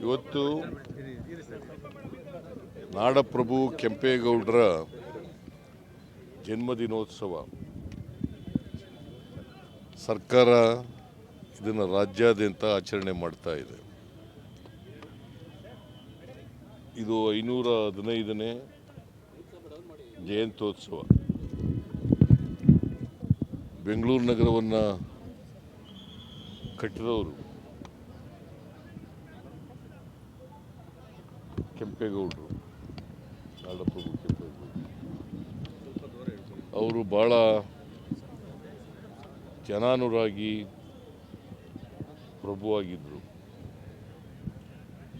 ಇವತ್ತು ನಾಡಪ್ರಭು ಕೆಂಪೇಗೌಡರ ಜನ್ಮದಿನೋತ್ಸವ. ಸರ್ಕಾರ ಇದನ್ನು ರಾಜ್ಯಾದ್ಯಂತ ಆಚರಣೆ ಮಾಡ್ತಾ ಇದೆ. ಇದು ಐನೂರ ಹದಿನೈದನೇ ಜಯಂತ್ಯೋತ್ಸವ. ಬೆಂಗಳೂರು ನಗರವನ್ನು ಕಟ್ಟಿದವರು ಕೆಂಪೇಗೌಡರು. ನಾಡಪ್ರಭು ಕೆಂಪೇಗೌಡರು. ಅವರು ಭಾಳ ಜನಾನುರಾಗಿ ಪ್ರಭುವಾಗಿದ್ದರು.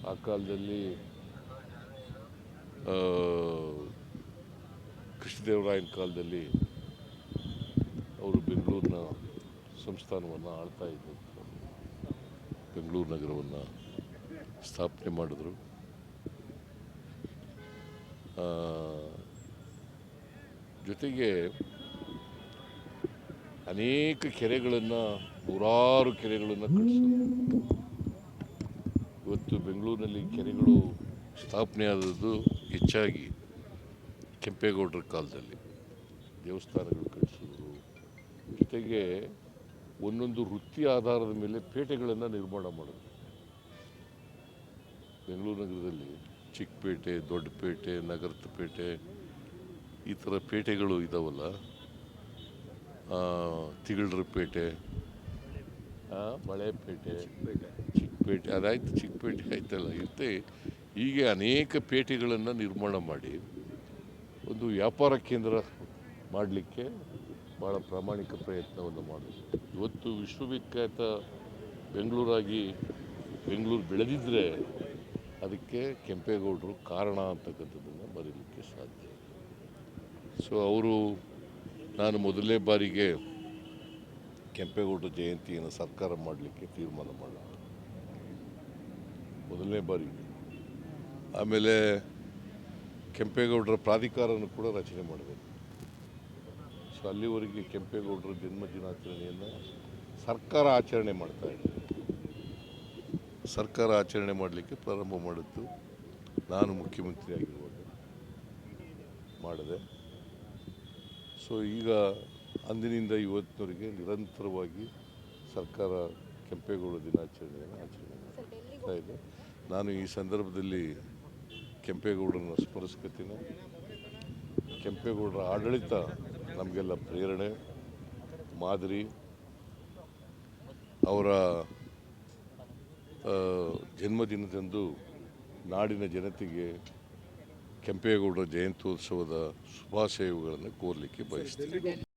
ಆ ಕಾಲದಲ್ಲಿ ಕೃಷ್ಣದೇವರಾಯನ ಕಾಲದಲ್ಲಿ ಅವರು ಬೆಂಗಳೂರಿನ ಸಂಸ್ಥಾನವನ್ನು ಆಳ್ತಾ ಇದ್ದರು ಬೆಂಗಳೂರು ನಗರವನ್ನು ಸ್ಥಾಪನೆ ಮಾಡಿದ್ರು. ಜೊತೆಗೆ ಅನೇಕ ಕೆರೆಗಳನ್ನು, ನೂರಾರು ಕೆರೆಗಳನ್ನು ಕಟ್ಟಿಸಿದ್ರು ಇವತ್ತು ಬೆಂಗಳೂರಿನಲ್ಲಿ ಕೆರೆಗಳು ಸ್ಥಾಪನೆ ಆದದ್ದು ಹೆಚ್ಚಾಗಿ ಕೆಂಪೇಗೌಡರ ಕಾಲದಲ್ಲಿ. ದೇವಸ್ಥಾನಗಳು ಕಟ್ಟಿಸಿದ್ರು ಜೊತೆಗೆ ಒಂದೊಂದು ವೃತ್ತಿ ಆಧಾರದ ಮೇಲೆ ಪೇಟೆಗಳನ್ನು ನಿರ್ಮಾಣ ಮಾಡಿದ್ರು. ಬೆಂಗಳೂರು ನಗರದಲ್ಲಿ ಚಿಕ್ಕಪೇಟೆ, ದೊಡ್ಡಪೇಟೆ ನಗರದ ಪೇಟೆ ಈ ಥರ ಪೇಟೆಗಳು ಇದ್ದಾವಲ್ಲ ತಿಗಳರ ಪೇಟೆ ಮಳೆಪೇಟೆ, ಚಿಕ್ಕಪೇಟೆ, ಅದಾಯ್ತು ಚಿಕ್ಕಪೇಟೆ ಆಯ್ತಲ್ಲ. ಇರುತ್ತೆ ಹೀಗೆ ಅನೇಕ ಪೇಟೆಗಳನ್ನು ನಿರ್ಮಾಣ ಮಾಡಿ ಒಂದು ವ್ಯಾಪಾರ ಕೇಂದ್ರ ಮಾಡಲಿಕ್ಕೆ ಭಾಳ ಪ್ರಾಮಾಣಿಕ ಪ್ರಯತ್ನವನ್ನು ಮಾಡಿದ್ರು. ಇವತ್ತು ವಿಶ್ವವಿಖ್ಯಾತ ಬೆಂಗಳೂರಾಗಿ ಬೆಂಗಳೂರು ಬೆಳೆದಿದ್ದರೆ ಅದಕ್ಕೆ ಕೆಂಪೇಗೌಡರು ಕಾರಣ ಅಂತಕ್ಕಂಥದ್ದನ್ನು ಬರೀಲಿಕ್ಕೆ ಸಾಧ್ಯ. ಸೊ ಅವರು ನಾನು ಮೊದಲನೇ ಬಾರಿಗೆ ಕೆಂಪೇಗೌಡರ ಜಯಂತಿಯನ್ನು ಸರ್ಕಾರ ಮಾಡಲಿಕ್ಕೆ ತೀರ್ಮಾನ ಮಾಡ ಮೊದಲನೇ ಬಾರಿಗೆ. ಆಮೇಲೆ ಕೆಂಪೇಗೌಡರ ಪ್ರಾಧಿಕಾರವನ್ನು ಕೂಡ ರಚನೆ ಮಾಡಬೇಕು. ಸೊ ಅಲ್ಲಿವರೆಗೆ ಕೆಂಪೇಗೌಡರ ಜನ್ಮ ದಿನಾಚರಣೆಯನ್ನು ಸರ್ಕಾರ ಆಚರಣೆ ಮಾಡ್ತಾ ಇದೆ ಸರ್ಕಾರ ಆಚರಣೆ ಮಾಡಲಿಕ್ಕೆ ಪ್ರಾರಂಭ ಮಾಡಿದ್ದು ನಾನು ಮುಖ್ಯಮಂತ್ರಿ ಆಗಿರುವಾಗ ಮಾಡಿದೆ. ಸೊ ಈಗ ಅಂದಿನಿಂದ ಇವತ್ತಿನವರೆಗೆ ನಿರಂತರವಾಗಿ ಸರ್ಕಾರ ಕೆಂಪೇಗೌಡ ದಿನಾಚರಣೆಯನ್ನು ಆಚರಣೆ ಮಾಡ್ತಾ ಇದೆ. ನಾನು ಈ ಸಂದರ್ಭದಲ್ಲಿ ಕೆಂಪೇಗೌಡರನ್ನು ಸ್ಮರಿಸ್ಕೊತೀನಿ ಕೆಂಪೇಗೌಡರ ಆಡಳಿತ ನಮಗೆಲ್ಲ ಪ್ರೇರಣೆ ಮಾದರಿ. ಅವರ ಜನ್ಮದಿನದಂದು ನಾಡಿನ ಜನತೆಗೆ ಕೆಂಪೇಗೌಡರ ಜಯಂತ್ಯೋತ್ಸವದ ಶುಭಾಶಯಗಳನ್ನು ಕೋರಲಿಕ್ಕೆ ಬಯಸ್ತೀನಿ.